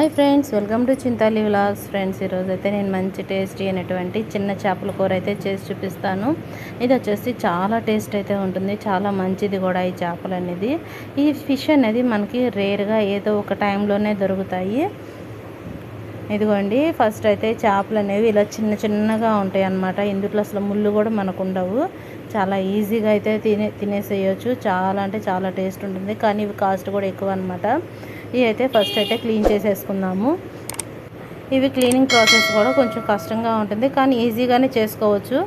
Hi friends welcome to Chintali Vilas friends ఈరోజు అయితే నేను మంచి టేస్టీ అయినటువంటి చిన్న చేపల కూర అయితే చేసి చూపిస్తాను. ఇది వచ్చేసి చాలా టేస్ట్ అయితే ఉంటుంది. చాలా మంచిది కూడా ఈ చేపలు అనేది ఈ ఫిష్ అనేది మనకి రేర్గా ఏదో ఒక టైంలోనే దొరుకుతాయి. ఇదిగోండి ఫస్ట్ అయితే చేపలు అనేవి ఇలా చిన్న చిన్నగా ఉంటాయి అన్నమాట. ఇందులో అసలు ముళ్ళు కూడా మనకు ఉండవు. చాలా ఈజీగా అయితే తినే తినేసేయచ్చు. చాలా అంటే చాలా టేస్ట్ ఉంటుంది. కానీ ఇవి కాస్ట్ కూడా ఎక్కువ అనమాట ఇవి అయితే ఫస్ట్ అయితే క్లీన్ చేసేసుకుందాము ఇవి క్లీనింగ్ ప్రాసెస్ కూడా కొంచెం కష్టంగా ఉంటుంది కానీ ఈజీగానే చేసుకోవచ్చు.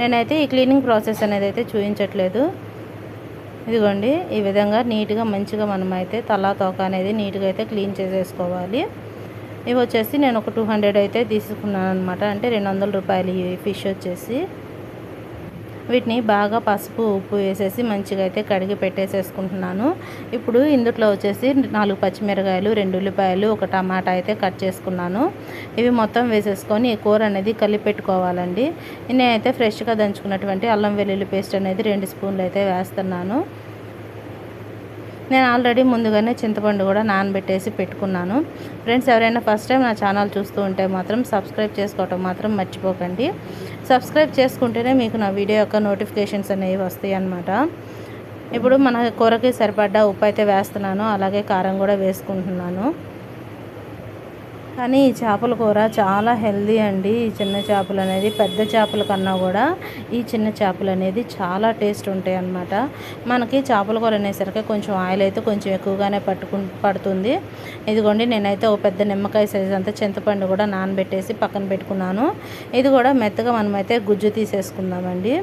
నేనైతే ఈ క్లీనింగ్ ప్రాసెస్ అనేది అయితే చూపించట్లేదు. ఇదిగోండి ఈ విధంగా నీట్గా మంచిగా మనం అయితే తలా తోక అనేది నీట్గా అయితే క్లీన్ చేసేసుకోవాలి. ఇవి వచ్చేసి నేను ఒక టూ హండ్రెడ్ అయితే తీసుకున్నాను అనమాట అంటే రెండు వందల రూపాయలు ఈ ఫిష్ వచ్చేసి. వీటిని బాగా పసుపు ఉప్పు వేసేసి మంచిగా అయితే కడిగి పెట్టేసేసుకుంటున్నాను. ఇప్పుడు ఇందులో వచ్చేసి నాలుగు పచ్చిమిరకాయలు రెండు ఉల్లిపాయలు ఒక టమాటా అయితే కట్ చేసుకున్నాను. ఇవి మొత్తం వేసేసుకొని ఈ కూర అనేది కలిపి పెట్టుకోవాలండి. నేనైతే ఫ్రెష్గా దంచుకున్నటువంటి అల్లం వెల్లుల్లి పేస్ట్ అనేది రెండు స్పూన్లు అయితే వేస్తున్నాను. నేను ఆల్రెడీ ముందుగానే చింతపండు కూడా నానబెట్టేసి పెట్టుకున్నాను. ఫ్రెండ్స్ ఎవరైనా ఫస్ట్ టైం నా ఛానల్ చూస్తూ ఉంటే మాత్రం సబ్స్క్రైబ్ చేసుకోవటం మాత్రం మర్చిపోకండి. సబ్స్క్రైబ్ చేసుకుంటేనే మీకు నా వీడియో యొక్క నోటిఫికేషన్స్ అనేవి వస్తాయి అన్నమాట. ఇప్పుడు మన కూరకి సరిపడ్డ ఉప్పు అయితే వేస్తున్నాను. అలాగే కారం కూడా వేసుకుంటున్నాను. కానీ ఈ చేపల కూర చాలా హెల్దీ అండి. ఈ చిన్న చేపలు అనేది పెద్ద చేపల కన్నా కూడా ఈ చిన్న చేపలు అనేది చాలా టేస్ట్ ఉంటాయి అన్నమాట. మనకి చేపల కూర అనేసరికి కొంచెం ఆయిల్ అయితే కొంచెం ఎక్కువగానే పట్టుకు పడుతుంది. ఇదిగోండి నేనైతే ఒక పెద్ద నిమ్మకాయ సైజ్ అంతా చింతపండు కూడా నానబెట్టేసి పక్కన పెట్టుకున్నాను. ఇది కూడా మెత్తగా మనమైతే గుజ్జు తీసేసుకుందామండి.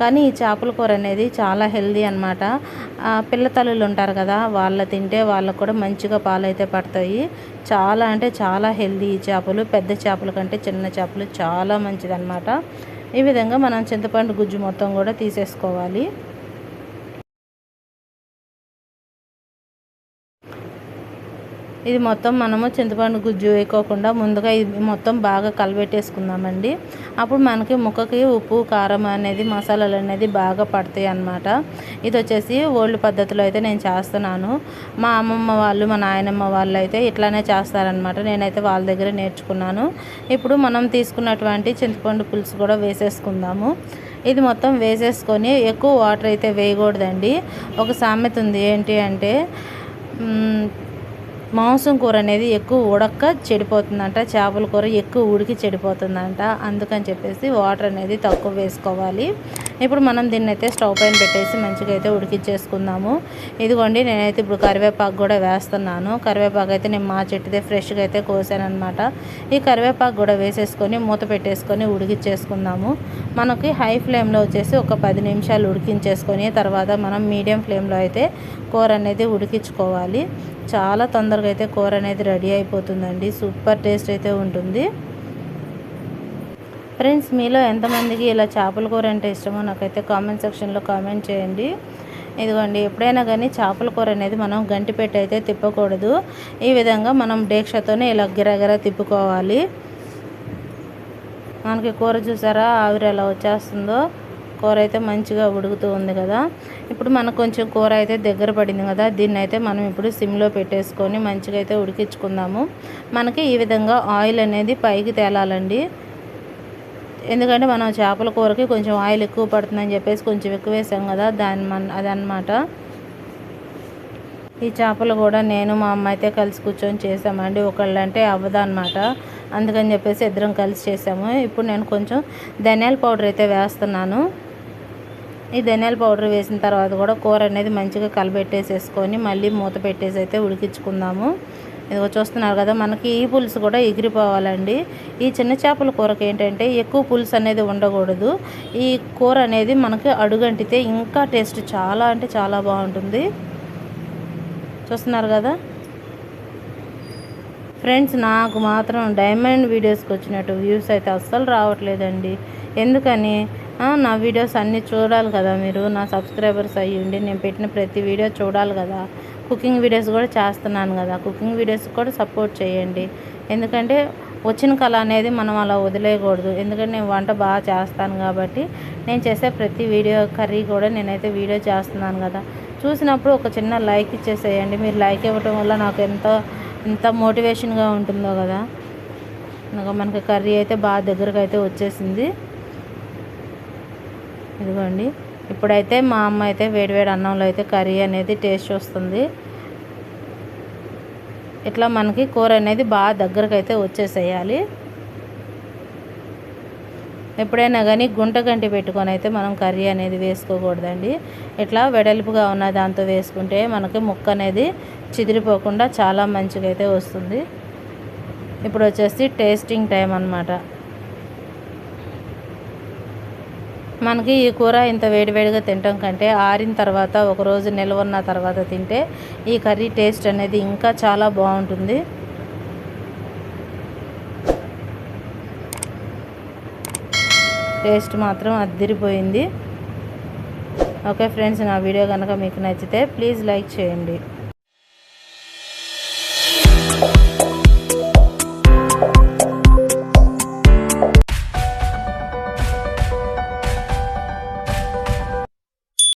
కానీ ఈ చేపల కూర అనేది చాలా హెల్దీ అనమాట పిల్ల తల్లులు ఉంటారు కదా వాళ్ళ తింటే వాళ్ళకు కూడా మంచిగా పాలైతే పడతాయి. చాలా అంటే చాలా హెల్దీ ఈ చేపలు. పెద్ద చేపల కంటే చిన్న చేపలు చాలా మంచిదన్నమాట. ఈ విధంగా మనం చింతపండు గుజ్జు మొత్తం కూడా తీసేసుకోవాలి. ఇది మొత్తం మనము చింతపండు గుజ్జు వేయకోకుండా ముందుగా ఇది మొత్తం బాగా కలబెట్టేసుకుందామండి. అప్పుడు మనకి ముక్కకి ఉప్పు కారం అనేది మసాలాలు అనేది బాగా పడతాయి అన్నమాట. ఇది వచ్చేసి ఓల్డ్ పద్ధతిలో అయితే నేను చేస్తున్నాను. మా అమ్మమ్మ వాళ్ళు మా నాయనమ్మ వాళ్ళు అయితే ఇట్లానే చేస్తారనమాట నేనైతే వాళ్ళ దగ్గర నేర్చుకున్నాను. ఇప్పుడు మనం తీసుకున్నటువంటి చింతపండు పులుసు కూడా వేసేసుకుందాము. ఇది మొత్తం వేసేసుకొని ఎక్కువ వాటర్ అయితే వేయకూడదండి. ఒక సామెత ఉంది ఏంటి అంటే మాంసం కూర అనేది ఎక్కువ ఉడక్క చెడిపోతుందంట చేపల కూర ఎక్కువ ఉడికి చెడిపోతుందంట. అందుకని చెప్పేసి వాటర్ అనేది తక్కువ వేసుకోవాలి. ఇప్పుడు మనం దీన్ని అయితే స్టవ్ పైన పెట్టేసి మంచిగా అయితే ఉడికిచ్చేసుకుందాము. ఇదిగోండి నేనైతే ఇప్పుడు కరివేపాకు కూడా వేస్తున్నాను. కరివేపాకు అయితే నేను మా చెట్టుదే ఫ్రెష్గా అయితే కోసాను ఈ కరివేపాకు కూడా వేసేసుకొని మూత పెట్టేసుకొని ఉడికిచ్చేసుకుందాము. మనకి హై ఫ్లేమ్లో వచ్చేసి ఒక పది నిమిషాలు ఉడికించేసుకొని తర్వాత మనం మీడియం ఫ్లేమ్లో అయితే కూర అనేది ఉడికించుకోవాలి. చాలా తొందరగా అయితే కూర అనేది రెడీ అయిపోతుందండి. సూపర్ టేస్ట్ అయితే ఉంటుంది. ఫ్రెండ్స్ మీలో ఎంతమందికి ఇలా చేపల కూర అంటే ఇష్టమో నాకైతే కామెంట్ సెక్షన్లో కామెంట్ చేయండి. ఇదిగోండి ఎప్పుడైనా కానీ చేపల కూర అనేది మనం గంటి పెట్టి అయితే తిప్పకూడదు. ఈ విధంగా మనం డేక్షతోనే ఇలా గిరగిర తిప్పుకోవాలి. మనకి కూర చూసారా ఆవిరి ఎలా వచ్చేస్తుందో. కూర అయితే మంచిగా ఉడుకుతూ ఉంది కదా. ఇప్పుడు మనకు కొంచెం కూర అయితే దగ్గర పడింది కదా దీన్ని అయితే మనం ఇప్పుడు సిమ్లో పెట్టేసుకొని మంచిగా అయితే ఉడికించుకుందాము. మనకి ఈ విధంగా ఆయిల్ అనేది పైకి తేలాలండి. ఎందుకంటే మనం చేపల కూరకి కొంచెం ఆయిల్ ఎక్కువ పడుతుందని చెప్పేసి కొంచెం ఎక్కువ వేసాం కదా దాని మన అదనమాట ఈ చేపలు కూడా నేను మా అమ్మ అయితే కలిసి కూర్చొని చేసామండి. ఒకళ్ళంటే అవ్వదు అనమాట అందుకని చెప్పేసి ఇద్దరం కలిసి చేసాము. ఇప్పుడు నేను కొంచెం ధనియాల పౌడర్ అయితే వేస్తున్నాను. ఈ ధనియాల పౌడర్ వేసిన తర్వాత కూడా కూర అనేది మంచిగా కలబెట్టేసేసుకొని మళ్ళీ మూత పెట్టేసి అయితే ఉడికించుకుందాము. ఇదిగో చూస్తున్నారు కదా మనకి ఈ పులుసు కూడా ఎగిరిపోవాలండి. ఈ చిన్న చేపల కూరకి ఏంటంటే ఎక్కువ పులుసు అనేది ఉండకూడదు. ఈ కూర అనేది మనకి అడుగంటితే ఇంకా టేస్ట్ చాలా అంటే చాలా బాగుంటుంది. చూస్తున్నారు కదా? ఫ్రెండ్స్ నాకు మాత్రం డైమండ్ వీడియోస్కి వచ్చినట్టు వ్యూస్ అయితే అస్సలు రావట్లేదండి. ఎందుకని? నా వీడియోస్ అన్నీ చూడాలి కదా మీరు. నా సబ్స్క్రైబర్స్ అయ్యి నేను పెట్టిన ప్రతి వీడియో చూడాలి కదా. కుకింగ్ వీడియోస్ కూడా చేస్తున్నాను కదా. కుకింగ్ వీడియోస్ కూడా సపోర్ట్ చేయండి. ఎందుకంటే వచ్చిన కళ అనేది మనం అలా వదిలేయకూడదు. ఎందుకంటే నేను వంట బాగా చేస్తాను కాబట్టి నేను చేసే ప్రతి వీడియో కర్రీ కూడా నేనైతే వీడియో చేస్తున్నాను కదా. చూసినప్పుడు ఒక చిన్న లైక్ ఇచ్చేసేయండి. మీరు లైక్ ఇవ్వటం వల్ల నాకు ఎంతో ఎంత మోటివేషన్గా ఉంటుందో కదా. ఇంకా మనకి కర్రీ అయితే బాగా దగ్గరకు అయితే వచ్చేసింది. ఇదిగోండి. ఇప్పుడైతే మా అమ్మ అయితే వేడివేడి అన్నంలో అయితే కర్రీ అనేది టేస్ట్ వస్తుంది. ఇట్లా మనకి కూర అనేది బాగా దగ్గరకు అయితే వచ్చేసేయాలి. ఎప్పుడైనా కానీ గుంట గంటి పెట్టుకొని అయితే మనం కర్రీ అనేది వేసుకోకూడదండి. ఇట్లా వెడల్పుగా ఉన్న దాంతో వేసుకుంటే మనకి ముక్క అనేది చిదిరిపోకుండా చాలా మంచిగా అయితే వస్తుంది. ఇప్పుడు వచ్చేసి టేస్టింగ్ టైం అన్నమాట. మనకి ఈ కూర ఇంత వేడివేడిగా తినటం కంటే ఆరిన తర్వాత ఒకరోజు నిల్వ ఉన్న తర్వాత తింటే ఈ కర్రీ టేస్ట్ అనేది ఇంకా చాలా బాగుంటుంది. టేస్ట్ మాత్రం అద్దిరిపోయింది. ఓకే ఫ్రెండ్స్ నా వీడియో కనుక మీకు నచ్చితే ప్లీజ్ లైక్ చేయండి.